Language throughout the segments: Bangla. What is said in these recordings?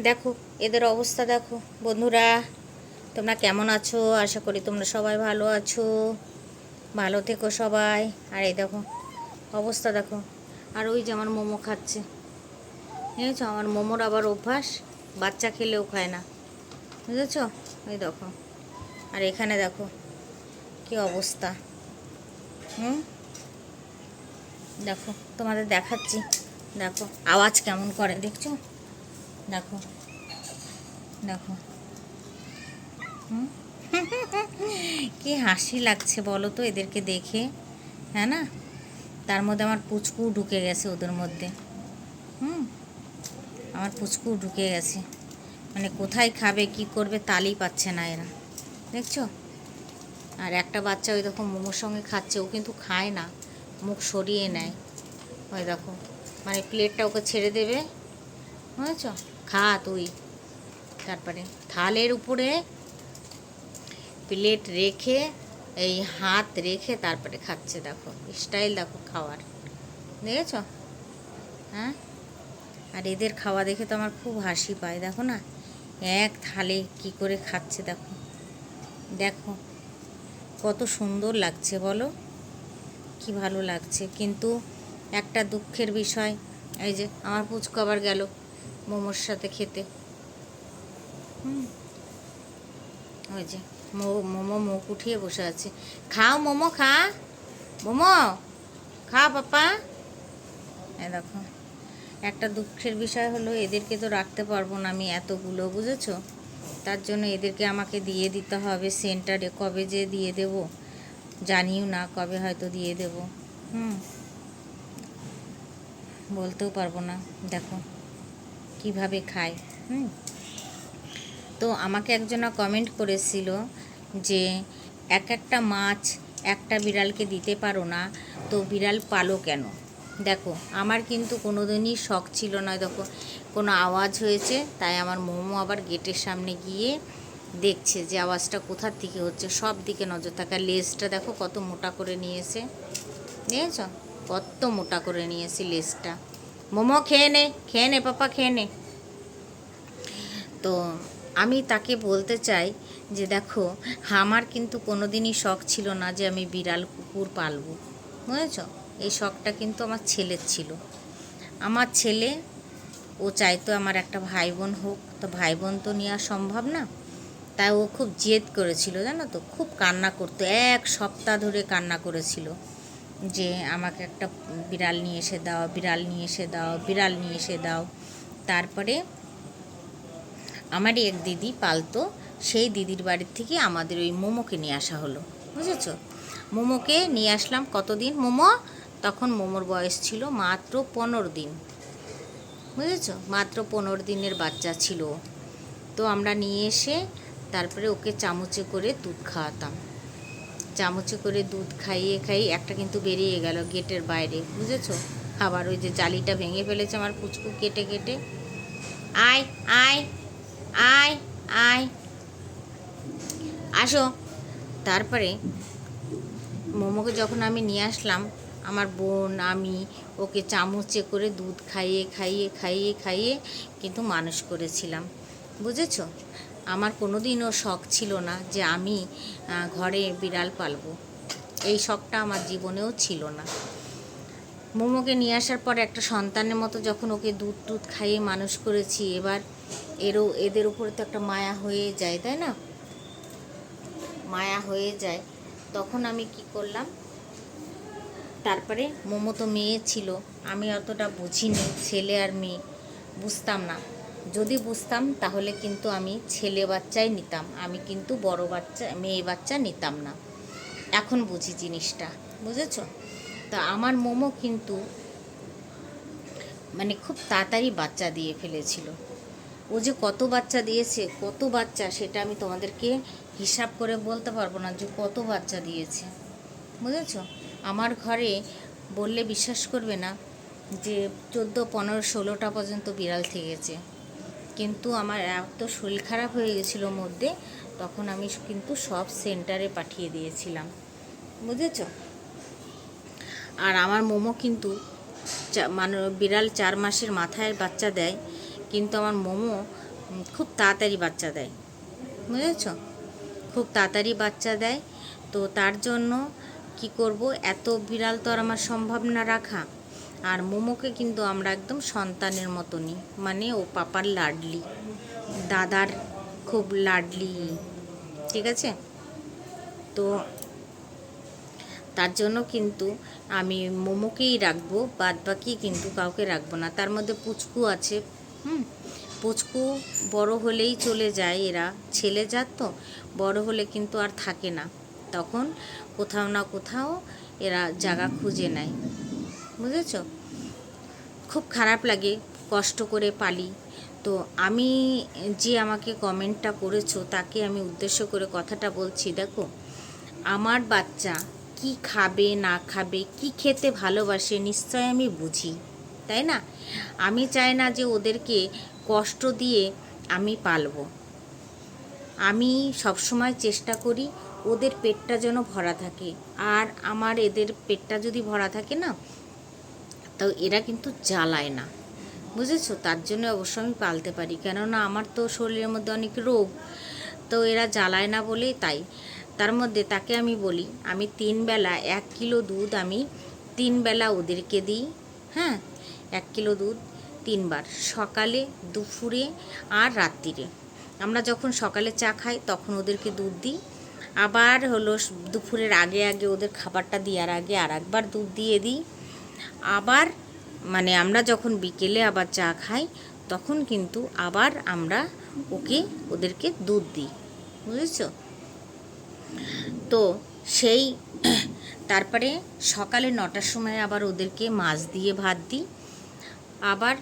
দেখো, এদের অবস্থা দেখো। বন্ধুরা, তোমরা কেমন আছো? আশা করি তোমরা সবাই ভালো আছো। ভালো থেকো সবাই। আর এই দেখো, অবস্থা দেখো। আর ওই যে আমার মোমো খাচ্ছে। বুঝেছ আমার মোমোর আবার অভ্যাস। বাচ্চা খেলেও খায় না। বুঝেছ? ওই দেখো। আর এখানে দেখো, কি অবস্থা। হুম? দেখো, তোমাদের দেখাচ্ছি। দেখো, আওয়াজ কেমন করে, দেখছ? দেখো। দেখো? কি হাসি লাগছে বলো তো এদেরকে দেখে হ্যাঁ না? তার মধ্যে আমার পুচকু ঢুকে গেছে ওদের মধ্যে। হুম? আমার পুচকু ঢুকে গেছে। মানে কোথায় খাবে, কি করবে তালই পাচ্ছে না এরা। দেখছ? আর একটা বাচ্চা ওই দেখো মোমোর সঙ্গে খাচ্ছে, ও কিন্তু খায় না। মুখ সরিয়ে নেয়। ওই দেখো। মানে প্লেটটা ওকে ছেড়ে দেবে। বুঝেছ? খা তুই। তারপরে থালের উপরে প্লেট রেখে, এই হাত রেখে তারপরে খাচ্ছে দেখো স্টাইল দেখো খাওয়ার। দেখেছ? হ্যাঁ? আর এদের খাওয়া দেখে তো আমার খুব হাসি পায়, দেখো না? এক থালে কি করে খাচ্ছে দেখো। দেখো, কত সুন্দর লাগছে বলো? কি ভালো লাগছে। কিন্তু একটা দুঃখের বিষয়, এই যে আমার পুচকু আবার গেল। মোমোর সাথে খেতে। হুম। ওই যে মো- মোমো মুখ উঠিয়ে বসে আছে। খাও মোমো খা। মোমো খা পাপা। এই দেখো একটা দুঃখের বিষয় হলো এদেরকে তো রাখতে পারব না আমি এতগুলো বুঝেছ? তার জন্য এদেরকে আমাকে দিয়ে দিতে হবে সেন্টারে। কবে যে দিয়ে দেব জানিও না কবে হয়তো দিয়ে দেব। হুম। বলতেও পারব না দেখো। কীভাবে খায়, হুম? তো আমাকে একজনা কমেন্ট করেছিল যে, এক একটা মাছ একটা বিড়ালকে দিতে পারো না, তো বিড়াল পালো কেন? দেখো, আমার কিন্তু কোনো দিনই শখ ছিল না, দেখো, কোনো আওয়াজ হয়েছে, তাই আমার মোমো আবার গেটের সামনে গিয়ে দেখছে যে আওয়াজটা কোথার থেকে হচ্ছে, সব দিকে নজর থাকা। লেজটা দেখো কত মোটা করে নিয়েছে দেখেছ কত মোটা করে নিয়েছে লেজটা। মোমো খেয়ে নে খেয়ে নে, পাপা খেয়ে নে। তো আমি তাকে বলতে চাই যে দেখো, আমার কিন্তু কোনো দিনই শখ ছিল না যে আমি বিড়াল কুকুর পালবো। বুঝেছ? এই শখটা কিন্তু আমার ছেলের ছিল। আমার ছেলে, ও চাইতো আমার একটা ভাই বোন হোক, তো ভাই বোন তো নেওয়া সম্ভব না। তাই ও খুব জেদ করেছিল, জানো তো? খুব কান্না করতো, এক সপ্তাহ ধরে কান্না করেছিল। যে আমাকে একটা বিড়াল নিয়ে এসে দাও, বিড়াল নিয়ে এসে দাও, বিড়াল নিয়ে এসে দাও। তারপরে আমারই এক দিদি পালতো, সেই দিদির বাড়ির থেকে আমাদের ওই মোমোকে নিয়ে আসা হলো, বুঝেছ? মোমোকে নিয়ে আসলাম কতদিন? মোমো? তখন মোমোর বয়স ছিল মাত্র পনেরো দিন, বুঝেছ? মাত্র পনেরো দিনের বাচ্চা ছিল। তো আমরা নিয়ে এসে তারপরে ওকে চামচে করে দুধ খাওয়াতাম। চামচে করে দুধ খাইয়ে খাইয়ে একটা কিন্তু বেরিয়ে গেল গেটের বাইরে, বুঝেছ? আবার ওই যে জালিটা ভেঙে ফেলেছে আমার পুচকু কেটে কেটে। আয় আয় আয় আয়। আসো। তারপরে মোমোকে যখন আমি নিয়ে আসলাম, আমার বোন, আমি ওকে চামচে করে দুধ খাইয়ে খাইয়ে খাইয়ে খাইয়ে কিন্তু মানুষ করেছিলাম, বুঝেছ? আমার কোনো দিনও শখ ছিল না যে আমি ঘরে বিড়াল পালবো। এই শখটা আমার জীবনেও ছিল না। মোমোকে নিয়ে আসার পর একটা সন্তানের মতো যখন ওকে দুধ টুধ খাইয়ে মানুষ করেছি, এবার এরও, এদের উপরে তো একটা মায়া হয়ে যায়, তাই না? মায়া হয়ে যায়। তখন আমি কি করলাম? তারপরে মোমো তো মেয়ে ছিল, আমি অতটা বুঝিনি, ছেলে আর মেয়ে, বুঝতাম না। যদি বুঝতাম, তাহলে কিন্তু আমি ছেলে বাচ্চাই নিতাম। আমি কিন্তু বড় বাচ্চা, মেয়ে বাচ্চা নিতাম না। এখন বুঝি জিনিসটা। বুঝেছ? তা আমার মোমো কিন্তু মানে খুব তাড়াতাড়ি বাচ্চা দিয়ে ফেলেছিল। ও যে কত বাচ্চা দিয়েছে, কত বাচ্চা, সেটা আমি তোমাদেরকে হিসাব করে বলতে পারব না যে কত বাচ্চা দিয়েছে। বুঝেছ? আমার ঘরে বললে বিশ্বাস করবে না যে চোদ্দ, পনেরো, ষোলোটা পর্যন্ত বিড়াল থেকেছে। কিন্তু আমার এত শরীর খারাপ হয়ে গেছিল মধ্যে, তখন আমি কিন্তু সব সেন্টারে পাঠিয়ে দিয়েছিলাম। বুঝেছ? আর আমার মোমো কিন্তু মানে বিড়াল চার মাসের মাথায় বাচ্চা দেয়, কিন্তু আমার মোমো খুব তাড়াতাড়ি বাচ্চা দেয়। বুঝেছ? খুব তাড়াতাড়ি বাচ্চা দেয়, তো তার জন্য কি করব? এত বিড়াল তো আর আমার সম্ভব না রাখা। আর মোমোকে কিন্তু আমরা একদম সন্তানের মতনই মানে ও পাপার লাডলি, দাদার খুব লাডলি, ঠিক আছে? তো তার জন্য কিন্তু আমি মোমোকেই রাখব বাদ বাকি কিন্তু কাউকে রাখব না। তার মধ্যে পুচকু আছে, হুম? পুচকু বড় হলেই চলে যায় এরা। ছেলে জাত তো, বড় হলে কিন্তু আর থাকে না। তখন কোথাও না কোথাও এরা জায়গা খুঁজে নেয়। বুঝেছ? খুব খারাপ লাগে, কষ্ট করে পালি। তো আমি যে আমাকে কমেন্টটা করেছ, তাকে আমি উদ্দেশ্য করে কথাটা বলছি, দেখো। আমার বাচ্চা কি খাবে, না খাবে, কি খেতে ভালোবাসে নিশ্চয় আমি বুঝি, তাই না? আমি চাই না যে ওদেরকে কষ্ট দিয়ে আমি পালবো। আমি সবসময় চেষ্টা করি ওদের পেটটা যেন ভরা থাকে। আর আমার এদের পেটটা যদি ভরা থাকে না তো এরা কিন্তু জ্বালায় না। বুঝেছ? তার জন্য অবশ্য আমি পালতে পারি। কেননা আমার তো শরীরের মধ্যে অনেক রোগ, তো এরা জ্বালায় না বলেই তাই। তার মধ্যে তাকে আমি বলি, আমি তিন বেলা এক কিলো দুধ আমি তিন বেলা ওদেরকে দিই হ্যাঁ? এক কিলো দুধ তিনবার, সকালে, দুপুরে আর রাত্রিরে। আমরা যখন সকালে চা খাই তখন ওদেরকে দুধ দিই। আবার হলো দুপুরের আগে আগে ওদের খাবারটা দেওয়ার আগে আর একবার দুধ দিয়ে দিই। আবার মানে আমরা যখন বিকেলে আবার চা খাই, তখন কিন্তু আবার আমরা ওকে, ওদেরকে দুধ দিই। বুঝেছ? তো সেই, তারপরে সকালে নটার সময় আবার ওদেরকে মাছ দিয়ে ভাত দিই। আবার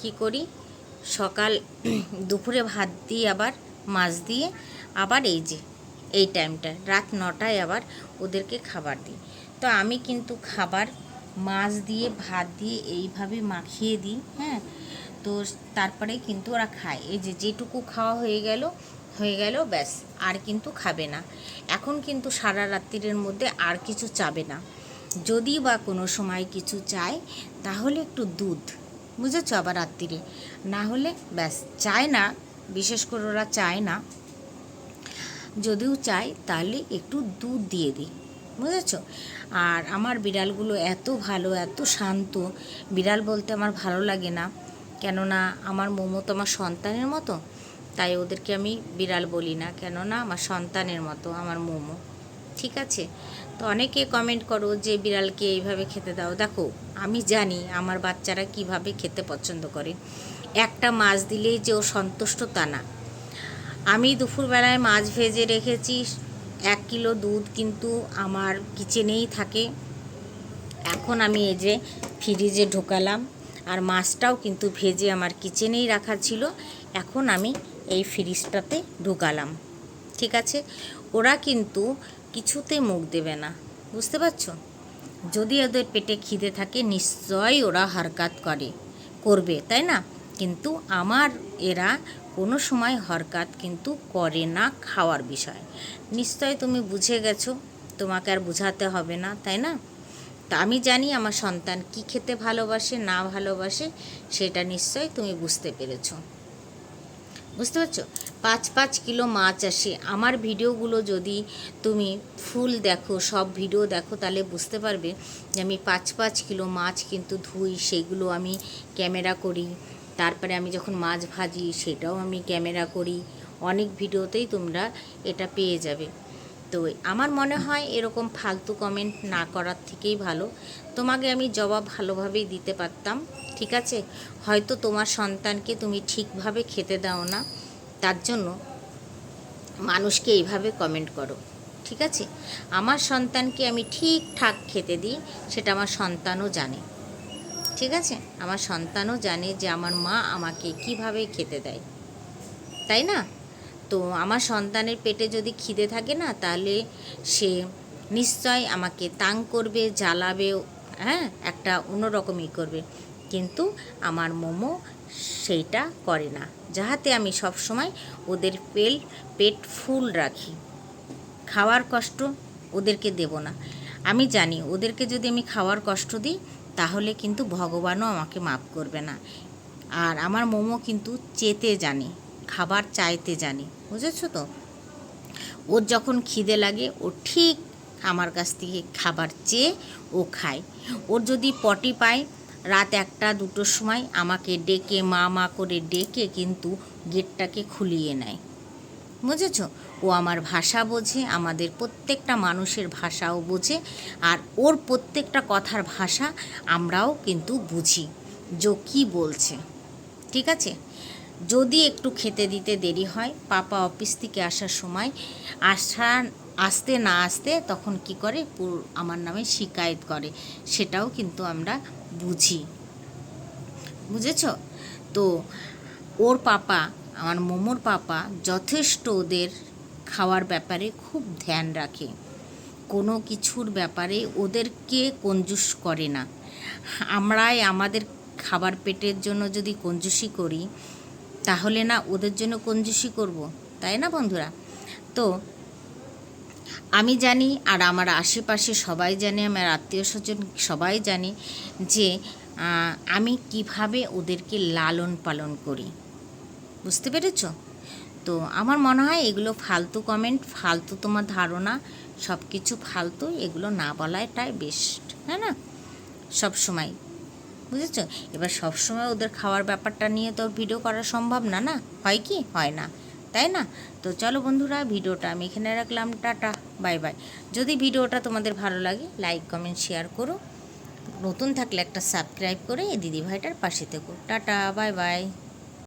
কি করি? সকাল, দুপুরে ভাত দিয়ে আবার মাছ দিয়ে আবার এই যে, এই টাইমটা রাত নটায় আবার ওদেরকে খাবার দিই। তো আমি কিন্তু খাবার মাছ দিয়ে, ভাত দিয়ে এইভাবে মাখিয়ে দিই হ্যাঁ? তো তারপরে কিন্তু ওরা খায়। এই যে যেটুকু খাওয়া হয়ে গেল হয়ে গেল, ব্যাস, আর কিন্তু খাবে না। এখন কিন্তু সারা রাত্রির মধ্যে আর কিছু চাবে না। যদি বা কোনো সময় কিছু চায়, তাহলে একটু দুধ, বুঝেছ? আবার রাত্রিরে। না হলে, ব্যাস, চায় না, বিশেষ করে ওরা চায় না। যদিও চায়, তাহলে একটু দুধ দিয়ে দিই। বুঝেছ? আর আমার বিড়ালগুলো এত ভালো, এত শান্ত। বিড়াল বলতে আমার ভালো লাগে না। কেননা আমার মোমো তো আমার সন্তানের মতো। তাই ওদেরকে আমি বিড়াল বলি না। কেননা আমার সন্তানের মতো, আমার মোমো। ঠিক আছে? তো অনেকে কমেন্ট করো যে বিড়ালকে এইভাবে খেতে দাও। দেখো, আমি জানি আমার বাচ্চারা কীভাবে খেতে পছন্দ করে। একটা মাছ দিলেই যে ও সন্তুষ্ট তা না। আমি দুপুরবেলায় মাছ ভেজে রেখেছি এক কিলো দুধ কিন্তু আমার কিচেনেই থাকে। এখন আমি এই যে ফ্রিজে ঢোকালাম, আর মাছটাও কিন্তু ভেজে আমার কিচেনেই রাখা ছিল। এখন আমি এই ফ্রিজটাতে ঢোকালাম, ঠিক আছে? ওরা কিন্তু কিছুতে মুখ দেবে না, বুঝতে পারছ? যদি ওদের পেটে খিদে থাকে, নিশ্চয়ই ওরা হরকাত করে, করবে, তাই না? কিন্তু আমার এরা কোনো সময় হরকাত কিন্তু করে না খাওয়ার বিষয়। নিশ্চয় তুমি বুঝে গেছো, তোমাকে আর বোঝাতে হবে না, তাই না? তা আমি জানি আমার সন্তান কি খেতে ভালোবাসে, না ভালোবাসে, সেটা নিশ্চয় তুমি বুঝতে পেরেছ। বুঝতে পারছ? পাঁচ পাঁচ কিলো মাছ আসে। আমার ভিডিওগুলো যদি তুমি ফুল দেখো, সব ভিডিও দেখো, তাহলে বুঝতে পারবে যে আমি পাঁচ পাঁচ কিলো মাছ কিন্তু ধুই, সেগুলো আমি ক্যামেরা করি তারপরে আমি যখন মাছ ভাজি, সেটাও আমি ক্যামেরা করি। অনেক ভিডিওতেই তোমরা এটা পেয়ে যাবে। তো আমার মনে হয় এরকম ফালতু কমেন্ট না করার থেকেই ভালো। তোমাকে আমি জবাব ভালোভাবেই দিতে পারতাম, ঠিক আছে? হয়তো তোমার সন্তানকে তুমি ঠিকভাবে খেতে দাও না, তার জন্য মানুষকে এইভাবে কমেন্ট করো, ঠিক আছে? আমার সন্তানকে আমি ঠিকঠাক খেতে দিই, সেটা আমার সন্তানও জানে। ঠিক আছে? আমার সন্তানও জানে যে আমার মা আমাকে কীভাবে খেতে দেয়। তাই না? তো আমার সন্তানের পেটে যদি খিদে থাকে না, তাহলে সে নিশ্চয় আমাকে তাং করবে, জ্বালাবে হ্যাঁ? একটা অন্যরকমই করবে। কিন্তু আমার মোমো সেইটা করে না। যাহাতে আমি সব সময় ওদের পেল, পেট ফুল রাখি। খাওয়ার কষ্ট ওদেরকে দেব না। আমি জানি ওদেরকে যদি আমি খাওয়ার কষ্ট দিই তাহলে কিন্তু ভগবানও আমাকে মাফ করবে না। আর আমার মোমো কিন্তু চেতে জানে, খাবার চাইতে জানে, বুঝেছ তো? ওর যখন খিদে লাগে, ও ঠিক আমার কাছ থেকে খাবার চেয়ে ও খায়। ওর যদি পটি পায়, রাত একটা, দুটোর সময় আমাকে ডেকে, মা মা করে ডেকে কিন্তু গেটটাকে খুলিয়ে নেয়। বুঝেছ? ও আমার ভাষা বোঝে, আমাদের প্রত্যেকটা মানুষের ভাষাও বোঝে, আর ওর প্রত্যেকটা কথার ভাষা আমরাও কিন্তু বুঝি। যে কী বলছে? ঠিক আছে? যদি একটু খেতে দিতে দেরি হয়, পাপা অফিস থেকে আসার সময় আসা, আসতে না আসতে তখন কি করে? আমার নামে শিকায়ত করে। সেটাও কিন্তু আমরা বুঝি। বুঝেছ? তো ওর পাপা আমার মোমোর পাপা যথেষ্ট ওদের খাওয়ার ব্যাপারে খুব ধ্যান রাখে। কোনো কিছুর ব্যাপারে ওদেরকে কঞ্জুস করে না। আমরাই আমাদের খাবার পেটের জন্য যদি কঞ্জুসি করি, তাহলে না ওদের জন্য কঞ্জুসি করব, তাই না বন্ধুরা? তো আমি জানি আর আমার আশেপাশে সবাই জানে, আমার আত্মীয় স্বজন সবাই জানে যে আমি কীভাবে ওদেরকে লালন পালন করি। বুঝতে পেরেছ? তো আমার মনে হয় এগুলো ফালতু কমেন্ট ফালতু তোমার ধারণা সব কিছু ফালতু, এগুলো না বলাটাই বেস্ট হ্যাঁ না? সব সময়, বুঝেছ? এবার সব সময় ওদের খাওয়ার ব্যাপারটা নিয়ে তো ভিডিও করা সম্ভব না না? হয় কি? হয় না, তাই না? তো চলো বন্ধুরা, ভিডিওটা আমি এখানে রাখলাম, টাটা বাই বাই যদি ভিডিওটা তোমাদের ভালো লাগে লাইক কমেন্ট শেয়ার করো। নতুন থাকলে একটা সাবস্ক্রাইব করে দিদিভাইটার পাশে থেকো। Tata bye bye